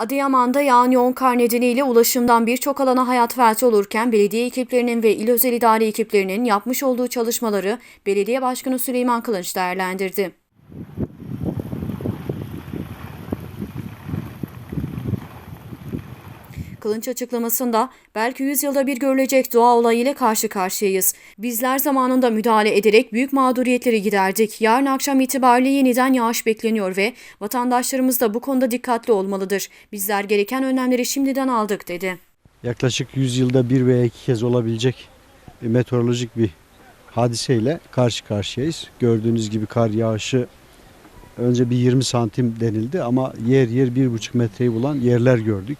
Adıyaman'da yağan yoğun kar nedeniyle ulaşımdan birçok alana hayat felç olurken belediye ekiplerinin ve il özel idare ekiplerinin yapmış olduğu çalışmaları Belediye Başkanı Süleyman Kılınç değerlendirdi. Kılınç açıklamasında belki 100 yılda bir görülecek doğa olayıyla karşı karşıyayız. Bizler zamanında müdahale ederek büyük mağduriyetleri giderdik. Yarın akşam itibariyle yeniden yağış bekleniyor ve vatandaşlarımız da bu konuda dikkatli olmalıdır. Bizler gereken önlemleri şimdiden aldık dedi. yaklaşık 100 yılda bir veya iki kez olabilecek meteorolojik bir hadiseyle karşı karşıyayız. Gördüğünüz gibi kar yağışı önce bir 20 santim denildi ama yer yer 1,5 metreyi bulan yerler gördük.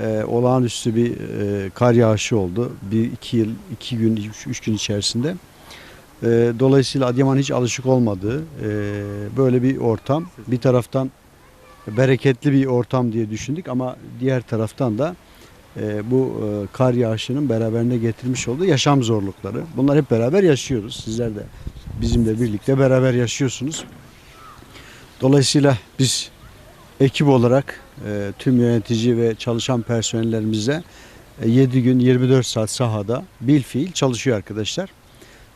Ee, olağanüstü bir e, kar yağışı oldu. Bir iki yıl, iki gün, üç, üç gün içerisinde. Ee, dolayısıyla Adıyaman hiç alışık olmadığı e, böyle bir ortam. Bir taraftan bereketli bir ortam diye düşündük ama diğer taraftan da e, bu e, kar yağışının beraberinde getirmiş olduğu yaşam zorlukları. Bunlar hep beraber yaşıyoruz. Sizler de bizimle birlikte beraber yaşıyorsunuz. Dolayısıyla biz ekip olarak e, tüm yönetici ve çalışan personellerimize 7 gün 24 saat sahada bil fiil çalışıyor arkadaşlar.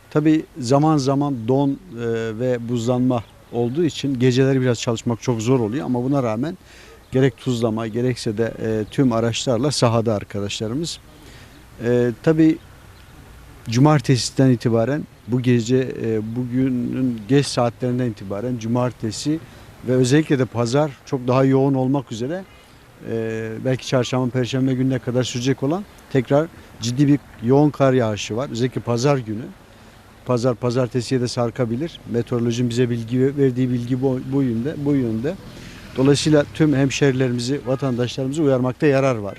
Tabi zaman zaman don e, ve buzlanma olduğu için geceleri biraz çalışmak çok zor oluyor ama buna rağmen gerek tuzlama gerekse de e, tüm araçlarla sahada arkadaşlarımız. E, Tabi cumartesiden itibaren bu gece e, bugünün geç saatlerinden itibaren cumartesi ve özellikle de pazar çok daha yoğun olmak üzere e, belki çarşamba perşembe gününe kadar sürecek olan tekrar ciddi bir yoğun kar yağışı var. Özellikle pazar günü. Pazar pazartesiye de sarkabilir. Meteorolojinin bize bilgi verdiği bilgi bu, bu yönde. Bu yönde. Dolayısıyla tüm hemşerilerimizi, vatandaşlarımızı uyarmakta yarar var.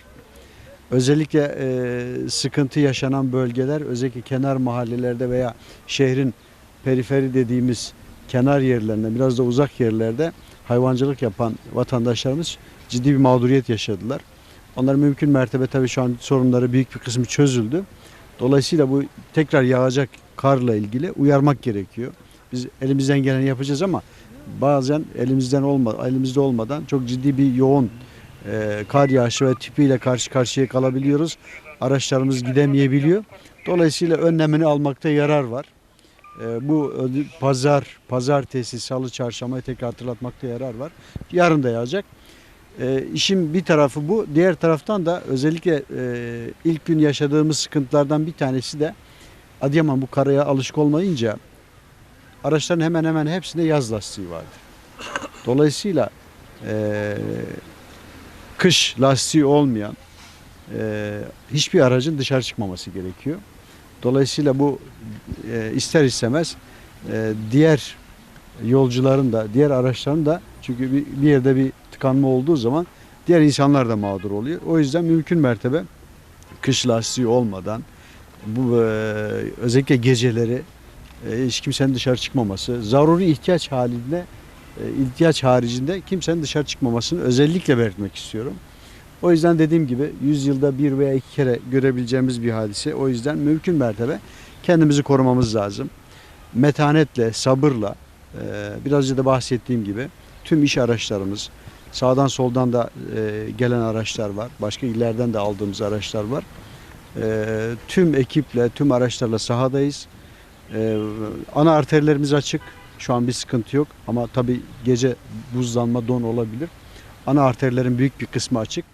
Özellikle e, sıkıntı yaşanan bölgeler, özellikle kenar mahallelerde veya şehrin periferi dediğimiz kenar yerlerinde, biraz da uzak yerlerde hayvancılık yapan vatandaşlarımız ciddi bir mağduriyet yaşadılar. Onlar mümkün mertebe tabii şu an sorunları büyük bir kısmı çözüldü. Dolayısıyla bu tekrar yağacak karla ilgili uyarmak gerekiyor. Biz elimizden geleni yapacağız ama bazen elimizden olma, elimizde olmadan çok ciddi bir yoğun e, kar yağışı ve tipiyle karşı karşıya kalabiliyoruz. Araçlarımız gidemeyebiliyor. Dolayısıyla önlemini almakta yarar var. E, bu pazar, pazartesi, salı, çarşamba tekrar hatırlatmakta yarar var. Yarın da yağacak. E, bir tarafı bu. Diğer taraftan da özellikle e, ilk gün yaşadığımız sıkıntılardan bir tanesi de Adıyaman bu karaya alışık olmayınca araçların hemen hemen hepsinde yaz lastiği vardır. Dolayısıyla e, kış lastiği olmayan e, hiçbir aracın dışarı çıkmaması gerekiyor. Dolayısıyla bu e, ister istemez e, diğer yolcuların da diğer araçların da çünkü bir, bir yerde bir tıkanma olduğu zaman diğer insanlar da mağdur oluyor. O yüzden mümkün mertebe kış lastiği olmadan bu e, özellikle geceleri e, hiç kimsenin dışarı çıkmaması, zaruri ihtiyaç halinde e, ihtiyaç haricinde kimsenin dışarı çıkmamasını özellikle belirtmek istiyorum. O yüzden dediğim gibi 100 yılda bir veya iki kere görebileceğimiz bir hadise. O yüzden mümkün mertebe kendimizi korumamız lazım. Metanetle, sabırla, biraz önce de bahsettiğim gibi tüm iş araçlarımız, sağdan soldan da gelen araçlar var. Başka illerden de aldığımız araçlar var. Tüm ekiple, tüm araçlarla sahadayız. Ana arterlerimiz açık. Şu an bir sıkıntı yok ama tabii gece buzlanma, don olabilir. Ana arterlerin büyük bir kısmı açık.